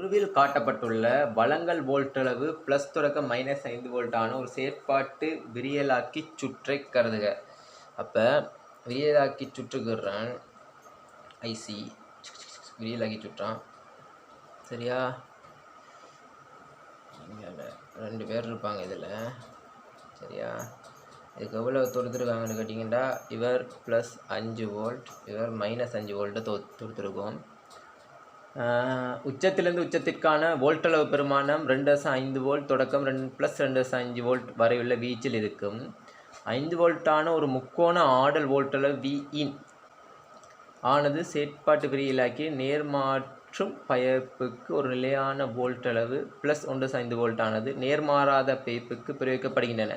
உருவில் காட்டப்பட்டுள்ள வழங்கல் வோல்ட்டளவு ப்ளஸ் தொடக்க மைனஸ் ஐந்து வோல்ட்டான ஒரு செயற்பாட்டு விரியலாக்கி சுற்றை கருதுக. அப்போ விரியலாக்கி சுற்றுகிறேன் ஐசி விரியலாக்கி சுற்றான். சரியா? ரெண்டு பேர் இருப்பாங்க இதில். சரியா? இதுக்கு எவ்வளோ தொடுத்துருக்காங்கன்னு கேட்டிங்கன்னா இவர் ப்ளஸ் அஞ்சு வோல்ட் இவர் மைனஸ் அஞ்சு வோல்ட்டு தொ தொடுத்துருக்கோம். உச்சத்திலிருந்து உச்சத்திற்கான வோல்ட்டளவு பெருமானம் ரெண்டு வருஷம் ஐந்து வோல்ட் தொடக்கம் ரெண்டு ப்ளஸ் ரெண்டு வருஷம் அஞ்சு வோல்ட் வரையுள்ள வீச்சில் இருக்கும். ஐந்து வோல்ட்டான ஒரு முக்கோண ஆடல் வோல்ட்டளவு வி இன் ஆனது செயற்பாட்டு விரியிலாக்கி நேர்மாற்றும் பயப்புக்கு ஒரு நிலையான வோல்ட் அளவு ப்ளஸ் ஒன்று ஐந்து வோல்ட் ஆனது நேர்மாறாத பயப்புக்கு பிரயோகிக்கப்படுகின்றன.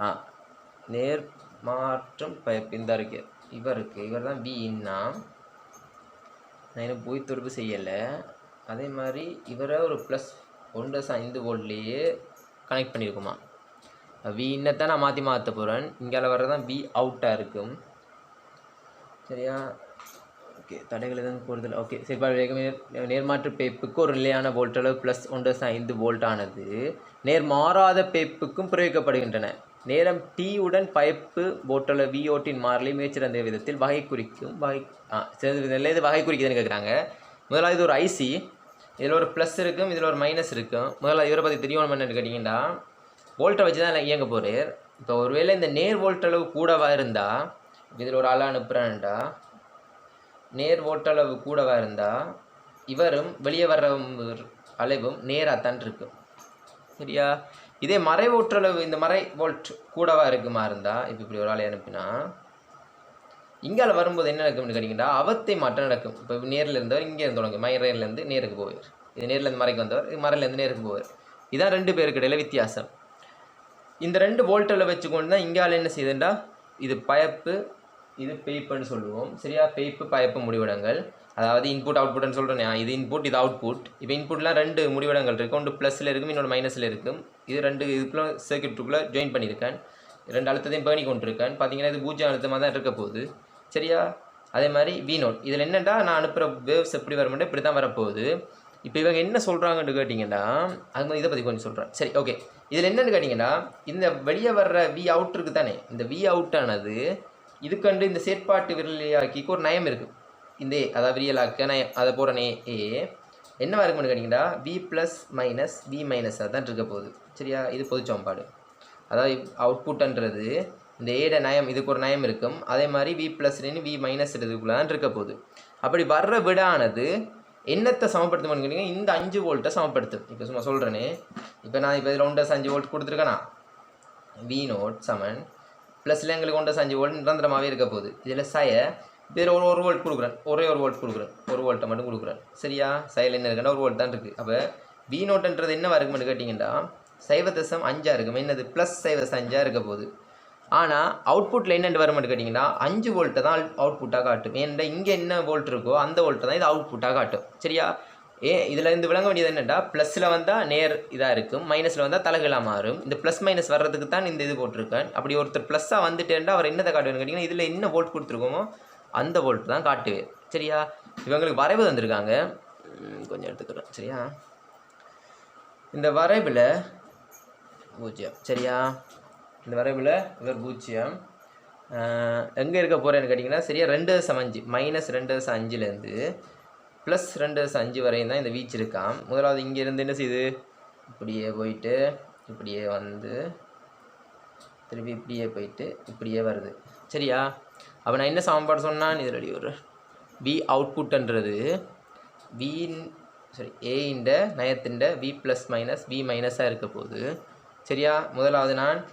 ஆ நேர்மாற்றும் பயப்பு இந்த இருக்கு. இவருக்கு இவர் தான் வி இன்னா நான் இன்னும் போய் தொடர்பு செய்யலை. அதே மாதிரி இவரை ஒரு ப்ளஸ் ஒன்று தசம் ஐந்து வோல்ட்லேயே கனெக்ட் பண்ணியிருக்குமா வி இன்னத்தை நான் மாற்றி மாற்ற போகிறேன் இங்கே வர்றதான் வி அவுட்டாக இருக்கும். சரியா? ஓகே தடைகள் எதுவும் கூடுதல் ஓகே செயற்பாடு வேகம் நேர் நேர்மாற்று பேப்புக்கு ஒரு நிலையான வோல்ட்டளவு ப்ளஸ் ஒன்று ஐந்து வோல்ட் ஆனது. நேர்மாறாத பேப்புக்கும் பிரயோகிக்கப்படுகின்றன. நேரம் T உடன் பைப்பு போட்டளவு விஓட்டின் மாறிலி மிகச்சிறந்த விதத்தில் வகை குறிக்கும். வகை ஆ சிறந்த விதத்தில் இது வகை குறிக்குதுன்னு கேட்குறாங்க முதலாவது இது ஒரு ஐசி இதில் ஒரு ப்ளஸ் இருக்கும் இதில் ஒரு மைனஸ் இருக்கும். முதல்ல இவரை பற்றி தெரியணும் என்னன்னு கேட்டிங்கன்னா வோல்ட்டை வச்சு தான் இயங்க போகிறார் இப்போ ஒருவேளை இந்த நேர் வோல்ட் அளவு கூடவாக இருந்தால் இதில் ஒரு ஆளாக அனுப்புகிறேன்டா நேர் ஓட்டளவு கூடவாக இருந்தால் இவரும் வெளியே வர்ற அளவும் தான் இருக்கும். சரியா? இதே மறை ஓட்டளவு இந்த மறை வோல்ட் கூடவா இருக்குமா இருந்தால் இப்போ இப்படி ஒரு ஆளை அனுப்பினா இங்கால வரும்போது என்ன நடக்கும்னு கேட்டிங்கன்னா அவத்தை மாற்றம் நடக்கும். இப்போ நேரில் இருந்தவர் இங்கே இருந்து தொடங்கும் மறையிலேருந்து நேருக்கு போவார். இது நேர்லேருந்து மறைக்கு வந்தவர் இது மறையிலேருந்து நேருக்கு போவார். இதான் ரெண்டு பேருக்கு இடையில வித்தியாசம். இந்த ரெண்டு வோல்ட்டில் வச்சுக்கொண்டு தான் இங்கால என்ன செய்யுதுண்டா இது பயப்பு இது பெய்ப்புன்னு சொல்லுவோம். சரியா? பெய்ப்பு பயப்பு முடிவிடங்கள். அதாவது இன்புட் அவுட்புட்னு சொல்கிறேன் இது இன்புட் இது அவுட்புட் இப்போ இன்புட்லாம் ரெண்டு முடிவிடங்கள் இருக்குது ஒன்று ப்ளஸில் இருக்கும் இன்னொன்று மைனஸில் இருக்கும். இது ரெண்டு இதுக்குள்ள சர்க்கியூட்டுக்குள்ளே ஜாயின் பண்ணியிருக்கேன். ரெண்டு அழுத்தத்தையும் பேணி கொண்டிருக்கேன் பார்த்தீங்கன்னா இது பூஜ்ஜியம் அழுத்தமாக தான் இருக்க போகுது. சரியா? அதே மாதிரி வி நோட் இதில் என்னென்னா நான் அனுப்புகிற வேவ்ஸ் எப்படி வருமெண்டா இப்படி தான் வரப்போகுது. இப்போ இவங்க என்ன சொல்கிறாங்கன்னு கேட்டிங்கன்னா அது மாதிரி இதை பற்றி கொஞ்சம் சொல்கிறேன் சரி ஓகே இதில் என்னென்னு கேட்டிங்கன்னா இந்த வெளியே வர்ற வி அவுட் இருக்குது தானே இந்த வி அவுட்டானது இதுக்கண்டு இந்த செயற்பாட்டு விரலியாக்கிக்கு ஒரு நயம் இருக்குது இந்த அதாவது விரியலாக்க நயம். அதை போகிற நே ஏ என்னவா இருக்கும்னு கேட்டிங்கன்னா வி ப்ளஸ் மைனஸ் வி மைனஸாக தான் இருக்க போகுது. சரியா? இது பொது சமன்பாடு. அதாவது அவுட்புட்ன்றது இந்த ஏட நயம் இதுக்கு ஒரு நயம் இருக்கும். அதே மாதிரி வி ப்ளஸ்லேருந்து வி மைனஸ் இதுக்குள்ளே தான் இருக்க போகுது. அப்படி வர்ற விடானது என்னத்தை சமப்படுத்தும் கேட்டிங்கன்னா இந்த அஞ்சு வோல்ட்டை சமப்படுத்தும். இப்போ சும்மா சொல்கிறேனே இப்போ நான் இப்போ இதில் ஒன்றரை அஞ்சு வோல்ட் கொடுத்துருக்கேனா? வி நோட் சமன் ப்ளஸில் எங்களுக்கு ஒன்றரை அஞ்சு வோல்ட் நிரந்தரமாகவே இருக்க போகுது. இதில் சய வேறு ஒரு ஒரு வோல்ட் கொடுக்குறேன். ஒரே ஒரு வோல்ட் கொடுக்குறேன். ஒரு வோல்ட்டை மட்டும் கொடுக்குறேன். சரியா? சைடில் என்ன இருக்குன்னா ஒரு வோல்ட் தான் இருக்குது அப்போ வி நோட்டுன்றது என்ன இருக்குமென்னு கேட்டிங்கன்னா சைவ தசம் அஞ்சாக இருக்கும். என்னது? ப்ளஸ் சைவ அஞ்சாக இருக்க போகுது. ஆனால் அவுட்புட்டில் என்னென்று வருமென்னு கேட்டிங்கன்னா அஞ்சு வோல்ட்டை தான் அவுட்புட்டாக காட்டும். ஏன்டா இங்கே என்ன வோல்ட் இருக்கோ அந்த வோல்ட்டை தான் இது அவுட்புட்டாக காட்டும். சரியா? ஏ இதில் இருந்து விளங்க வேண்டியது என்னென்னா ப்ளஸில் வந்தால் நேர் இதாக இருக்கும் மைனஸில் வந்தால் தலைகளாக மாறும். இந்த ப்ளஸ் மைனஸ் வர்றதுக்கு தான் இந்த இது போட்டிருக்கேன். அப்படி ஒருத்தர் ப்ளஸ்ஸாக வந்துட்டேன்டா அவர் என்னதை காட்டுவேன்னு கேட்டிங்கன்னா இதில் என்ன வோல்ட் கொடுத்துருக்கோமோ அந்த வோல்ட் தான் காட்டுவேன். சரியா? இவங்களுக்கு வரைவு வந்திருக்காங்க கொஞ்சம் எடுத்துக்கிறேன். சரியா? இந்த வரைவில் பூஜ்ஜியம். சரியா? இந்த வரைவில் இவர் பூஜ்ஜியம். எங்கே இருக்க போகிறேன்னு கேட்டிங்கன்னா சரியா ரெண்டு தசம் அஞ்சு. மைனஸ் ரெண்டு தசம் அஞ்சுலேருந்து ப்ளஸ் ரெண்டு அஞ்சு வரையும் தான் இந்த வீச்சு இருக்கான் முதலாவது இங்கேருந்து என்ன செய்யுது இப்படியே போயிட்டு இப்படியே வந்து திருப்பி இப்படியே போயிட்டு இப்படியே வருது. சரியா? அப்போ நான் என்ன சமன்பாடு சொன்னான்? இதில் ஒரு வி அவுட்புட்ன்றது வின் சரி ஏஇண்ட நயத்திண்ட வி ப்ளஸ் மைனஸ் வி மைனஸாக இருக்க போகுது. சரியா? முதலாவது நான்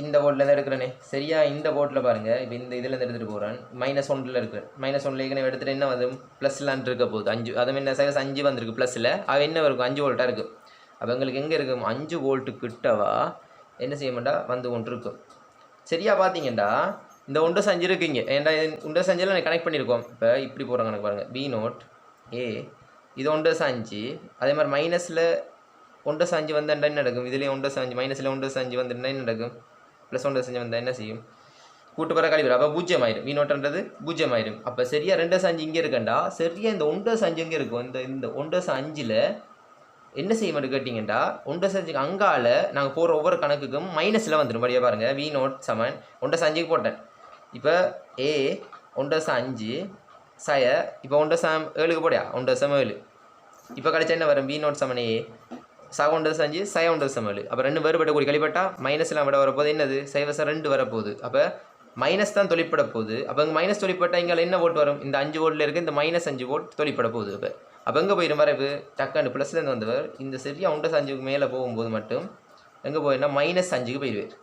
இந்த போர்ட்லேருந்து எடுக்கிறேனே. சரியா? இந்த போர்ட்டில் பாருங்கள் இப்போ இந்த இதுலேருந்து எடுத்துகிட்டு போகிறேன் மைனஸ் ஒன்றில் இருக்கிறேன் மைனஸ் ஒன்றில் ஏற்கனவே எடுத்துகிட்டு என்ன வந்து ப்ளஸ்லான் இருக்க போகுது. அஞ்சு. அதை என்ன? சைஸ் அஞ்சு வந்திருக்கு ப்ளஸில் அவ என்ன இருக்கும் அஞ்சு வோல்ட்டாக இருக்குது அப்போ எங்களுக்கு எங்கே இருக்கும் அஞ்சு வோல்ட்டு கிட்டவா என்ன செய்ய மாட்டா? வந்து ஒன்று இருக்கும். சரியா பார்த்தீங்கடா இந்த ஒன்று சஞ்சு இருக்குங்க. ஏன்டா ஒன்று சஞ்சில் நான் கனெக்ட் பண்ணியிருக்கோம் இப்போ இப்படி போகிறாங்க எனக்கு பாருங்கள் பி நோட் ஏ இது ஒன்று சஞ்சு. அதே மாதிரி மைனஸில் ஒன்றை சாஞ்சு வந்தால் என்ன நடக்கும்? இதுலேயும் ஒன்றை சஞ்சு மைனஸில் ஒன்று சாஞ்சு வந்து என்ன நடக்கும்? ப்ளஸ் ஒன்றை சாஞ்சு வந்தால் என்ன செய்யும்? கூட்டு வர கழிவு அப்போ பூஜ்ஜியம் ஆயிடும் மீனோட்டன்றது நோட்டுன்றது பூஜ்ஜியம் ஆயிடும் அப்போ சரியா ரெண்டு அஞ்சு இங்கே இருக்கண்டா சரியா இந்த ஒன்றை அஞ்சு எங்கே இருக்கும்? இந்த இந்த ஒன்றை அஞ்சில் என்ன செய்ய மாட்டேன் கேட்டிங்கன்னா ஒன்றை அஞ்சுக்கு அங்கால நாங்கள் போகிற ஒவ்வொரு கணக்குக்கும் மைனஸில் வந்துடும் படியாக பாருங்கள் வி நோட் செவன் ஒன்றை அஞ்சுக்கு போட்டேன். இப்போ ஏ ஒன்றை அஞ்சு சய இப்போ ஒன்றை சாம் ஏழுக்கு போடியா ஒன்றை சம் ஏழு. இப்போ கிடச்சா என்ன வரும்? வி நோட் செவன் ஏ சக ஒன்றரை அஞ்சு சய ஒன்றரை சம் ஏழு அப்போ ரெண்டு வேறுபட்ட கூடி கழிப்பட்டா மைனஸ்லாம் விட வரப்போகுது. என்னது? சைவசம் ரெண்டு வரப்போகுது. அப்போ மைனஸ் தான் தொழிற்பட போகுது. அப்போ இங்கே மைனஸ் தொழிற்பட்டா இங்கே என்ன ஓட்டு வரும்? இந்த அஞ்சு ஓட்டில் இருக்க இந்த மைனஸ் அஞ்சு ஓட் தொழிற்பட போகுது. அப்போ அப்போ எங்கே போயிடும் வரவு? டக்காண்டு ப்ளஸ்லேருந்து வந்தவர் இந்த சரியாக உண்டஸ் அஞ்சுக்கு மேலே போகும்போது மட்டும் எங்கே போயிடும்னா மைனஸ் அஞ்சுக்கு போயிடுவார்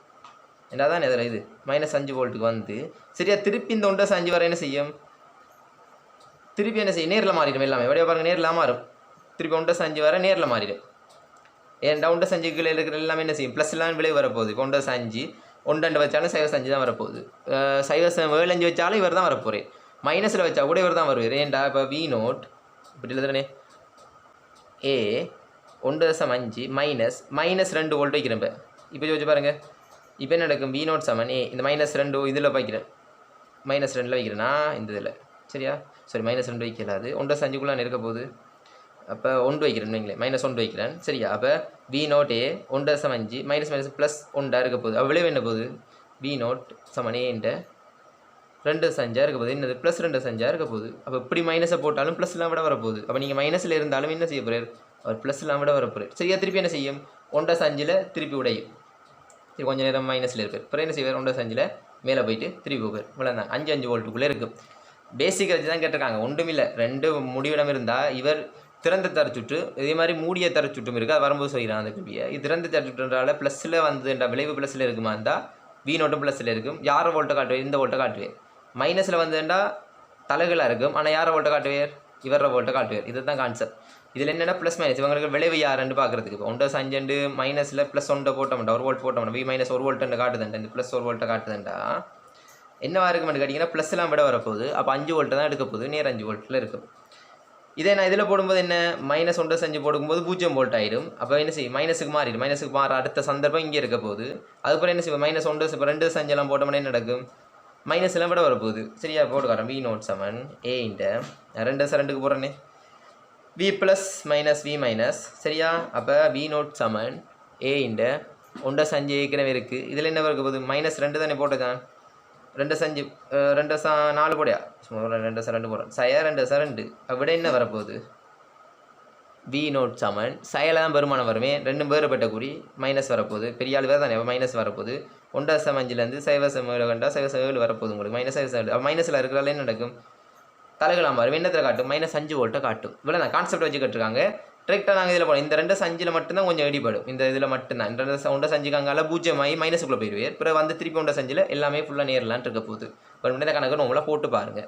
என்ன தான் இதில் இது? மைனஸ் அஞ்சு வோல்ட்டுக்கு வந்து சரியா திருப்பி இந்த ஒன்றரை அஞ்சு வர என்ன செய்யும்? திருப்பி என்ன செய்யும்? நேரில் மாறிடும் எல்லாமே. எப்படியா பாருங்க நேரில் மாறும். திருப்பி ஒன்றரை அஞ்சு வர நேரில் மாறிடும். ஏன் டவுண்ட அஞ்சு கீழே இருக்கிற எல்லாமே என்ன செய்யும்? ப்ளஸ் எல்லாம் விளைவு வரப்போகுது. இப்போ ஒன்றரை சஞ்சு ஒன்றண்டு வச்சாலும் சைவ அஞ்சு தான் வரப்போகுது. சைவ ஏழு அஞ்சு வச்சாலும் இவர் தான் வரப்போகிறேன் மைனஸில் வச்சா கூட இவர் தான் வருவார். ஏன்டா இப்போ வி நோட் இப்படி எழுதுறனே. ஏ ஒன்று தசம் அஞ்சு மைனஸ் மைனஸ் ரெண்டு வோல்ட் வைக்கிறேன் இப்போ. இப்போ யோசிச்சு பாருங்க. இப்போ என்ன நடக்கும்? வி நோட் செவன் ஏ இந்த மைனஸ் ரெண்டு இதில் வைக்கிறேன். மைனஸ் ரெண்டில் வைக்கிறேன்னா இந்த இதில். சரியா? சரி மைனஸ் ரெண்டு வைக்கலாது. ஒன்றரை அஞ்சுக்குள்ளே இருக்க போகுது. அப்போ ஒன்று வைக்கிறேன் வைங்களேன் மைனஸ் ஒன்று வைக்கிறேன். சரியா? அப்போ வி நோட் ஏ ஒன்றரை சம அஞ்சு மைனஸ் மைனஸ் ப்ளஸ் ஒன்றாக இருக்க போகுது. அப்போ விளைவு என்ன போகுது? வி நோட் சமன் ஏன்ற ரெண்டு சஞ்சா இருக்க போகுது. என்னது? ப்ளஸ் ரெண்டு சஞ்சா இருக்க போகுது. அப்போ இப்படி மைனஸை போட்டாலும் ப்ளஸ்லாம் விட வரப்போகுது. அப்போ நீங்கள் மைனஸில் இருந்தாலும் என்ன செய்ய போகிறார் அவர் ப்ளஸ்லாம் விட வரப்போகிறார் சரியா? திருப்பி என்ன செய்யும்? ஒன்றரை சஞ்சில் திருப்பி உடையும். சரி கொஞ்ச நேரம் மைனஸில் இருக்கார் அப்புறம் என்ன செய்வார்? ஒன்றரை சஞ்சில் மேலே போயிட்டு திருப்பி போவார். இவ்வளோ தான் அஞ்சு அஞ்சு வோல்ட்டுக்குள்ளே இருக்கும். பேசிக் வச்சு தான் கேட்டிருக்காங்க. ஒன்றுமில்லை ரெண்டு முடிவிடம் இருந்தால் இவர் திறந்த தரச்சுட்டு இதே மாதிரி மூடிய தரச்சுட்டும் இருக்குது அது வரும்போது சொல்கிறான் அந்த கேள்வியை இது திறந்த தரச்சுட்டுன்றால ப்ளஸில் வந்ததுன்ற விளைவு ப்ளஸில் இருக்குமா இருந்தால் வி நோட்டும் ப்ளஸில் இருக்கும். யாரை வோல்ட்டை காட்டுவே இந்த வோல்ட்டை காட்டுவேன். மைனஸில் வந்ததுண்டா தலைகளாக இருக்கும். ஆனால் யாரை வோல்ட்டை காட்டுவேர் இவரை வோல்ட்டை காட்டுவேர் இது தான் கான்செப்ட் இதில் என்னென்னா ப்ளஸ் மைனஸ் இவங்களுக்கு விளைவு யாருன்னு பார்க்குறதுக்கு இப்போ ஒன்றை சஞ்சண்டு மைனஸில் ப்ளஸ் ஒன்றை போட்டோம்டா ஒரு வோல்ட் போட்டோம்டா. வி மைனஸ் ஒரு வோல்ட்டுன்னு காட்டுதுண்டா இந்த ப்ளஸ் ஒரு வோல்ட்டை காட்டுதுண்டா என்னவா இருக்குமென்னு கேட்டிங்கன்னா ப்ளஸ்லாம் விட வரப்போகுது. அப்போ அஞ்சு வோல்ட்டு தான் எடுக்க போகுது. நேர் அஞ்சு வோல்ட்டில் இருக்கும். இதே நான் இதில் போடும்போது என்ன? மைனஸ் ஒன்றை செஞ்சு போடும்போது பூஜ்ஜியம் போல்ட் ஆயிடும் அப்போ என்ன செய்யும்? மைனஸுக்கு மாறிடும். மைனஸுக்கு மாற அடுத்த சந்தர்ப்பம் இங்கே இருக்க போகுது. அதுக்கப்புறம் என்ன செய்வோம் மைனஸ் ஒன்று இப்போ ரெண்டு செஞ்செல்லாம் போட்டோம்னா என்ன நடக்கும்? மைனஸ் எல்லாம் விட வரப்போகுது. சரியா? போட்டுக்காரன் V naught seven A into ரெண்டு ரெண்டுக்கு போடுறேனே. V plus minus V minus சரியா? அப்போ V naught seven A into ஒன்றை சஞ்சு ஏற்கனவே இருக்குது இதில் என்ன இருக்க போகுது மைனஸ் ரெண்டு தானே போட்டுக்கான் ரெண்டு சஞ்சு ரெண்டு சா நாலு போடையா ரெண்டு சா ரெண்டு போடுறேன் சய ரெண்டு சா ரெண்டு விட என்ன வரப்போகுது வி நோட் சமன் சயல தான் பெருமானம் வருமே ரெண்டும் வேறுபட்ட குறி மைனஸ் வரப்போகுது பெரிய ஆள் வேறு தானே மைனஸ் வரப்போகுது ஒன்றா சம் அஞ்சுலேருந்து சைவ சமையல் கண்டா சைவ சமையல் வரப்போகுது உங்களுக்கு மைனஸ் சைவ சமையல் மைனஸில் இருக்கிறதால என்ன நடக்கும் தலைகளாம் வரும் என்னத்தில் காட்டும் மைனஸ் அஞ்சு வோல்ட்டை காட்டும் இவ்வளோ தான் கான்செப்ட் வச்சு கட்டிருக்காங்க டிரெக்டாக நாங்கள் இதில் போனோம் இந்த ரெண்டு சஞ்சில் மட்டும்தான் கொஞ்சம் இடிபடும். இந்த இதில் மட்டும்தான். இந்த ரெண்டு ஒன்றை சஞ்சுக்கு அங்கால ஆகி மைனஸுக்குள்ளே போயிடுவார் பிறகு வந்து திருப்பி ஒன்றை சஞ்சில் எல்லாமே ஃபுல்லாக நேரலான்ட்டு இருக்க போகுது. ஒரு மணி கணக்கு உங்களை போட்டு பாருங்கள்